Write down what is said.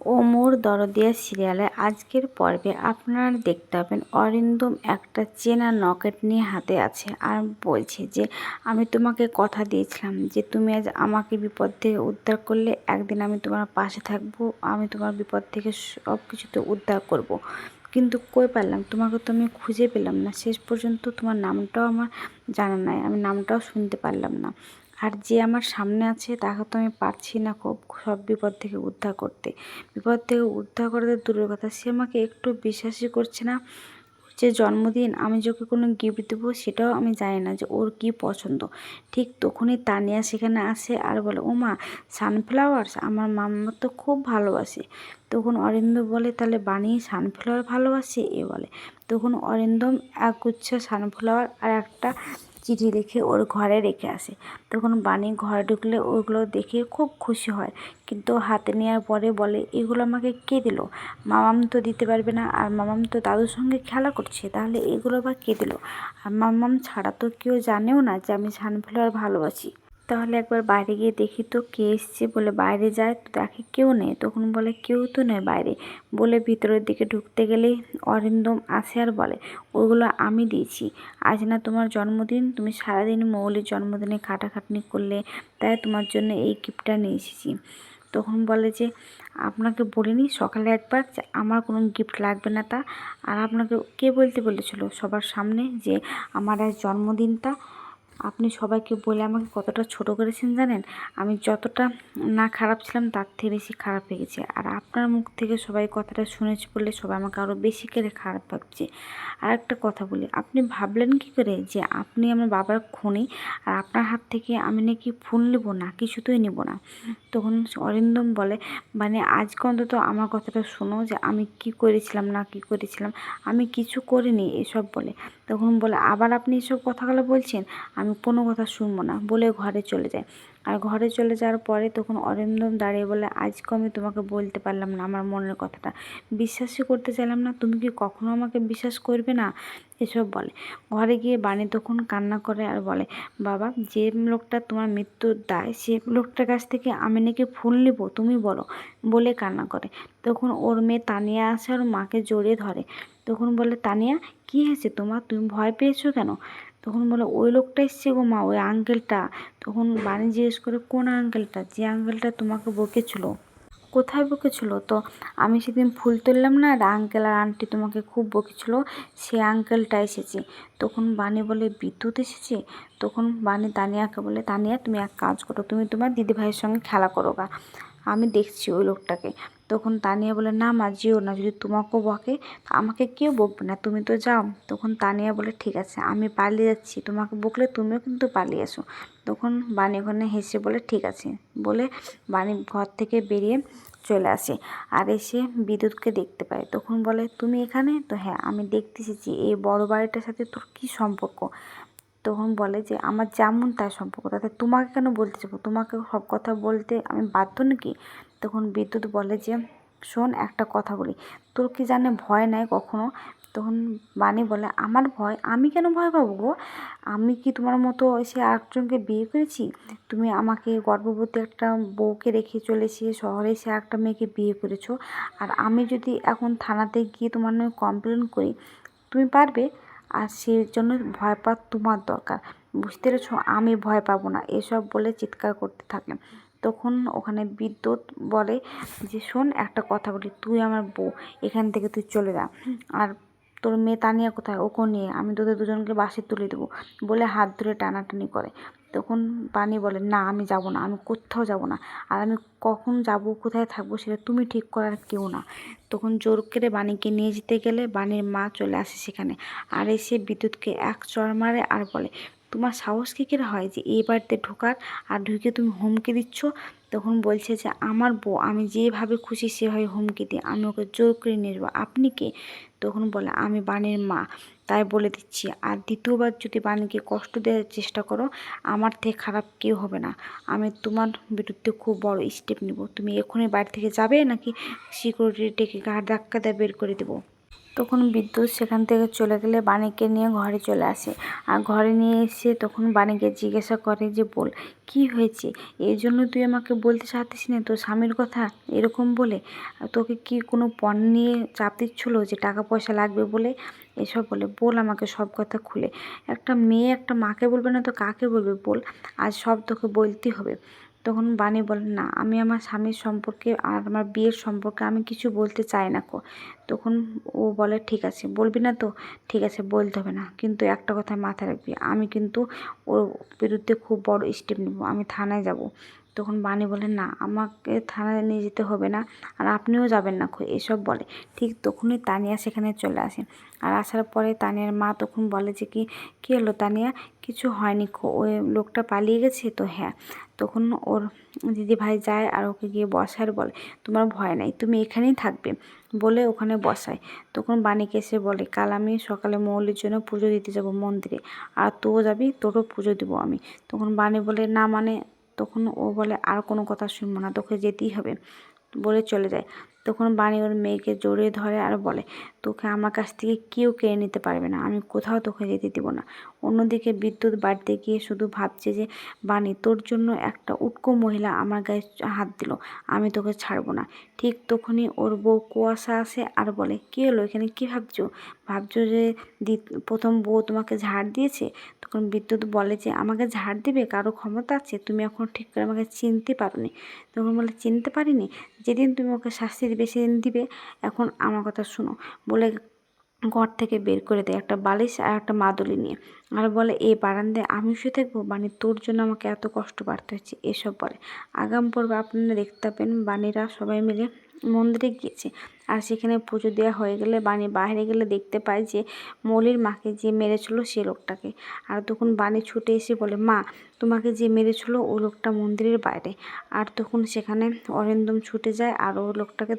ও মোর দরদিয়া সিরিয়ালে আজকের পর্বে আপনারা দেখতে পাবেন অরিন্দম একটা চেনা নকেট নিয়ে হাতে আছে আর বলছে যে, আমি তোমাকে কথা দিয়েছিলাম যে তুমি আজ আমাকে বিপদ থেকে উদ্ধার করলে একদিন আমি তোমার পাশে থাকব, আমি তোমার বিপদ থেকে সব কিছুতে উদ্ধার করব। কিন্তু কই পারলাম? তোমাকে তো আমি খুঁজে পেলাম না। শেষ পর্যন্ত তোমার নামটাও আমার জানা নাই। আমি নামটাও শুনতে পারলাম না। আর যে আমার সামনে আছে, তাকে তো আমি পারছি না খুব সব বিপদ থেকে উদ্ধার করতে। বিপদ থেকে উদ্ধার করতে দূরের কথা, সে আমাকে একটু বিশ্বাসই করছে না। যে জন্মদিন আমি যাকে কোনো গিফট দেবো, সেটাও আমি জানি না যে ওর কি পছন্দ। ঠিক তখনই তানিয়া সেখানে আসে আর বলে ও মা সানফ্লাওয়ার্স আমার মাম্মা তো খুব ভালোবাসে। তখন অরিন্দম বলে, তাহলে বানিয়ে সানফ্লাওয়ার ভালোবাসে? এ বলে। তখন অরিন্দম এক গুচ্ছ সানফ্লাওয়ার আর একটা চিঠি লিখে ওর ঘরে রেখে আসে। তখন বাণী ঘরে ঢুকলে ওগুলো দেখে খুব খুশি হয়। কিন্তু হাতে নেওয়ার পরে বলে, এগুলো আমাকে কে দিল? মামাম তো দিতে পারবে না, আর মামাম তো দাদুর সঙ্গে খেলা করছে, তাহলে এগুলো বা কে দিল? আর মামাম ছাড়া তো কেউ জানেও না যে আমি সানফ্লাওয়ার ভালোবাসি। তাহলে একবার বাইরে গিয়ে দেখি তো কে এসছে বলে বাইরে যায় তো দেখে কেউ নেই। তখন বলে, কেউ তো নেই বাইরে। বলে ভিতরের দিকে ঢুকতে গেলেই অরিন্দম আসে আর বলে, ওগুলো আমি দিয়েছি। আজ না তোমার জন্মদিন। তুমি সারাদিন মৌলির জন্মদিনে খাটাখাটনি করলে তাই তোমার জন্য এই গিফটটা নিয়ে এসেছি। তখন বলে যে, আপনাকে বলিনি সকালে একবার যে আমার কোনো গিফট লাগবে না তা? আর আপনাকে কে বলতে বলেছিল সবার সামনে যে, আমার আজ জন্মদিনটা আপনি সবাইকে বলে আমাকে কতটা ছোট করেছেন জানেন? আমি যতটা না খারাপ ছিলাম তার থেকে বেশি খারাপ হয়ে গেছে আর আপনার মুখ থেকে সবাই কথাটা শুনেছি বলে সবাই আমাকে আরও বেশি করে খারাপ ভাবছে। আর একটা কথা বলি, আপনি ভাবলেন কি করে যে আপনি আমার বাবার খুনি আর আপনার হাত থেকে আমি নাকি ফুল নেব না, কিছুতেই নেব না? তখন অরিন্দম বলে মানে আজকে অন্তত আমার কথাটা শোনো যে আমি কি করেছিলাম, না কি করেছিলাম, আমি কিছু করিনি, এসব বলে। তখন বলে, আবার আপনি এসব কথাগুলো বলছেন? আমি কোনো কথা শুনব না, বলে ঘরে চলে যায়। আর ঘরে চলে যাওয়ার পরে তখন অরিন্দম দাঁড়িয়ে বলে, আজকে আমি তোমাকে বলতে পারলাম না আমার মনের কথাটা। বিশ্বাসই করতে চাইলাম না, তুমি কি কখনো আমাকে বিশ্বাস করবে না? এসব বলে। ঘরে গিয়ে বাণী তখন কান্না করে আর বলে, বাবা, যে লোকটা তোমার মৃত্যুর দায়, সে লোকটার কাছ থেকে আমি নাকি ফুল নিব, তুমি বলো। বলে কান্না করে। তখন ওর মেয়ে তানিয়া আসে আর মাকে জড়িয়ে ধরে। তখন বলে, তানিয়া, কী হয়েছে তোমার? তুমি ভয় পেয়েছ কেন? তখন বলে, ওই লোকটা এসছে গো মা, ওই আঙ্কেলটা। তখন বাণী জিজ্ঞেস করে, কোন আঙ্কেলটা? যে আঙ্কেলটা তোমাকে বকেছিল। কোথায় বকেছিল? তো আমি সেদিন ফুল তুললাম না, আর আঙ্কেল আর আন্টি তোমাকে খুব বকেছিল, সে আঙ্কেলটা এসেছে। তখন বাণী বলে, বিদ্যুৎ এসেছে? তখন বাণী তানিয়াকে বলে তানিয়া তুমি এক কাজ করো, তুমি তোমার দিদিভাইয়ের সঙ্গে খেলা করো গা। আমি দেখছি ওই লোকটাকে। তখন তানিয়া বলে, না মা, যেও না, যদি তোমাকেও বকে আমাকে কেউ বকবে না, তুমি তো যাও। তখন তানিয়া বলে, ঠিক আছে, আমি পালিয়ে যাচ্ছি, তোমাকে বকলে তুমিও কিন্তু পালিয়ে আসো তখন বাণী ওখানে হেসে বলে, ঠিক আছে। বলে বাণী ঘর থেকে বেরিয়ে চলে আসে আর এসে বিদ্যুৎকে দেখতে পায়। তখন বলে, তুমি এখানে? তো হ্যাঁ আমি দেখতে এসেছি, এই বড় বাড়িটার সাথে তোর কী সম্পর্ক? তখন বলে যে, আমার যেমন তার সম্পর্ক, তাতে তোমাকে কেন বলতে যাব? তোমাকে সব কথা বলতে আমি বাধ্য নাকি? তখন বিদ্যুৎ বলে যে, শোন, একটা কথা বলি। তোর কি জানে ভয় নাই কখনো? তখন বাণী বলে, আমার ভয়? আমি কেন ভয় পাবো গো? আমি কি তোমার মতো এসে আরেকজনকে বিয়ে করেছি? তুমি আমাকে গর্ভবতী একটা বউকে রেখে চলেছি শহরে এসে একটা মেয়েকে বিয়ে করেছ? আর আমি যদি এখন থানাতে গিয়ে তোমার নামে কমপ্লেন করি, তুমি পারবে? আর সেই জন্য ভয় পাওয়া তোমার দরকার। বুঝতে পেরেছ? আমি ভয় পাবো না। এসব বলে চিৎকার করতে থাকে তখন ওখানে বিদ্যুৎ বলে যে, শোন, একটা কথা বলি। তুই আমার বউ। এখান থেকে তুই চলে যা। আর তোর মেয়ে তানিয়া কোথায়? ওকে নিয়ে। আমি তোদের দুজনকে বাসে তুলে দেবো। বলে হাত ধরে টানাটানি করে। তখন পানি বলে, না, আমি যাব না, আমি কোথাও যাব না। আর আমি কখন যাব, কোথায় থাকব সেটা তুমি ঠিক করার কেউ না। তখন জোর করে বাণীকে নিয়ে যেতে গেলে বাণীর মা চলে আসে সেখানে। আর এসে বিদ্যুৎকে এক চড় মারে আর বলে তোমার সাহস কী করে হয় যে এই বাড়িতে ঢোকার? আর ঢুকে তুমি হুমকি দিচ্ছ? তখন বলছে যে, আমার বউ, আমি যেভাবে খুশি সেভাবে হুমকি দিই। আমি ওকে জোর করে নিয়ে যাব। আপনি কে? তখন বলে, আমি বাণীর মা। তাই বলে দিচ্ছি। আর দ্বিতীয়বার যদি বাণীকে কষ্ট দেওয়ার চেষ্টা করো, আমার থেকে খারাপ কেউ হবে না। আমি তোমার বিরুদ্ধে খুব বড় স্টেপ নিব। তুমি এখনই বাড়ি থেকে যাবে নাকি? সিকিউরিটি ডেকে ঘাট ধাক্কা দিয়ে বের করে দেবো। তখন বিদ্যুৎ সেখান থেকে চলে গেলে বাণীকে নিয়ে ঘরে চলে আসে। আর ঘরে নিয়ে এসে তখন বাণীকে জিজ্ঞাসা করে যে, বল, কি হয়েছে? এই জন্য তুই আমাকে বলতে চাচ্ছিস না? তোর স্বামীর কথা এরকম বলে? তোকে কি কোনো পণ্য নিয়ে চাপ দিচ্ছিল যে টাকা পয়সা লাগবে বলে? এসব বলে, বল আমাকে সব কথা খুলে। একটা মেয়ে একটা মাকে বলবে না তো কাকে বলবে? বল, আজ সব তোকে বলতেই হবে। তখন বাণী বলে, না, আমি আমার স্বামীর সম্পর্কে আর আমার বিয়ের সম্পর্কে আমি কিছু বলতে চাই না কো। তখন ও বলে, ঠিক আছে, বলবি না তো? ঠিক আছে, বলতে হবে না। কিন্তু একটা কথা মাথায় রাখবি, আমি কিন্তু ওর বিরুদ্ধে খুব বড় স্টেপ নেব, আমি থানায় যাব। তখন বাণী বলে, না, আমাকে থানায় নিয়ে যেতে হবে না, আর আপনিও যাবেন না এসব বলে। ঠিক তখনই তানিয়া সেখানে চলে আসে। আর আসার পরে তানিয়ার মা তখন বলে যে, কি, কী হলো তানিয়া? কিছু হয়নি ওই লোকটা পালিয়ে গেছে তো? হ্যাঁ। তখন ওর দিদি ভাই যায় আর ওকে গিয়ে বসার বলে, তোমার ভয় নাই, তুমি এখানেই থাকবে। বলে ওখানে বসায়। তখন বাণীকে এসে বলে, কাল আমি সকালে মৌলির জন্য পুজো দিতে যাব মন্দিরে, আর তুও যাবি তোরও পুজো দেবো আমি। তখন বাণী বলে, না মানে তখন ও বলে আর কোনো কথা শুনব না তোকে যেতেই হবে। বলে চলে যায়। তখন বাণী ওর মেয়েকে জড়িয়ে ধরে আর বলে, তোকে আমার কাছ থেকে কেউ কেড়ে নিতে পারবে না, আমি কোথাও তোকে যেতে দিব না। অন্যদিকে বিদ্যুৎ বাড়িতে গিয়ে শুধু ভাবছে যে, বাণী, তোর জন্য একটা উটকো মহিলা আমার গায়ে হাত দিল, আমি তোকে ছাড়বো না। ঠিক তখনই ওর বউ কুয়াশা আসে আর বলে, কী হলো এখানে? কী ভাবছ? ভাবছ যে প্রথম বউ তোমাকে ঝাড় দিয়েছে? তখন বিদ্যুৎ বলে যে, আমাকে ঝাড় দিবে? কারও ক্ষমতা আছে? তুমি এখন ঠিক করে আমাকে চিনতে পারোনি। তখন বলে, চিনতে পারিনি? যেদিন তুমি ওকে শাস্তি দিবে দিন দিবে, এখন আমার কথা শোনো। বলে ঘর থেকে বের করে দেয় একটা বালিশ আর একটা মাদুলি নিয়ে। আর বলে, এই বারান্দায় আমি শুয়ে থাকব? মানে তোর জন্য আমাকে এত কষ্ট বাড়তে হচ্ছে। এসব বলে। আগাম পর্বে আপনারা দেখতে পাবেন বাণীরা সবাই মিলে মন্দিরে গিয়েছে। আর সেখানে পুজো দেওয়া হয়ে গেলে বাণী বাইরে গেলে দেখতে পায় যে মলির মাকে যে মেরেছিল সে লোকটাকে। আর তখন বাণী ছুটে এসে বলে, মা, তোমাকে যে মেরেছিল ও লোকটা মন্দিরের বাইরে। আর তখন সেখানে অরিন্দম ছুটে যায় আর ও লোকটাকে